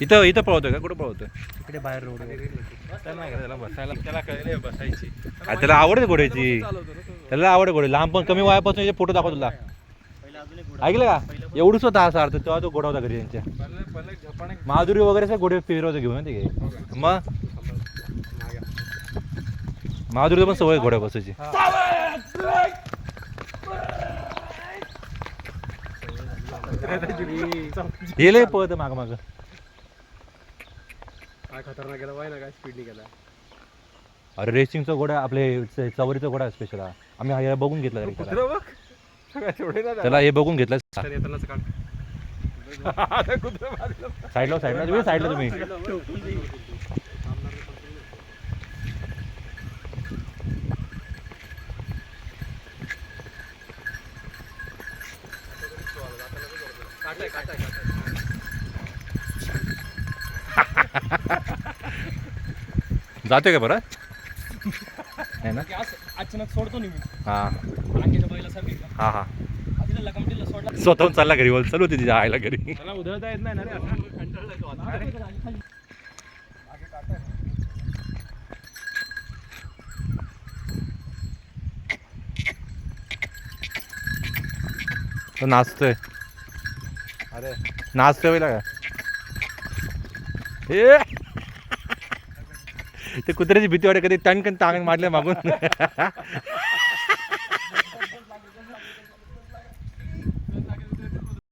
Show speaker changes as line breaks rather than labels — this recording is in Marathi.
इथं इथं पळवतोय का? कुठं पळवतोय?
इकडे बाहेर रोड
त्याला नाही का, त्याला बसायला? त्याला कळले बसायची. त्याला आवड आहे घोड्याची. त्याला आवड आहे घोडे. लहान पण कमी वयापासून याचे फोटो दाखव तुला. ऐकलं का? एवढंच होता असा अर्थ तेव्हा तो घोडा होता घरी त्यांच्या. माधुरी वगैरे सगळे घोडे फिरवतो घेऊन माहिती काय मग? माधुरीला पण सवय आहे घोड्या बसायची. हे लय पळत माग माग.
काय खतरनाक गेला पाहिजे ना काय स्पीडने गेला.
अरे रेसिंगचा घोडा आपले च- चवरीचा घोडा स्पेशल आम्ही हा याला बघून घेतला रे त्याला. त्याला हे बघून घेतलं.
येतानाच काढ.
साईडला साईडला. तुम्ही साईडला तुम्ही. जातोय का परत? नाही ना?
अचानक सोडतो मी.
हा. हा हा. स्वतःहून चालला घरी बोल चालू होती तिच्या आईला घरी.
उधळता येत नाही ना रे
तो नाचतोय.
अरे.
नाचतोय पहिला का? ए! ते कुत्र्याची भीती वाटते कधी टणकन टांग मारल्या मागून.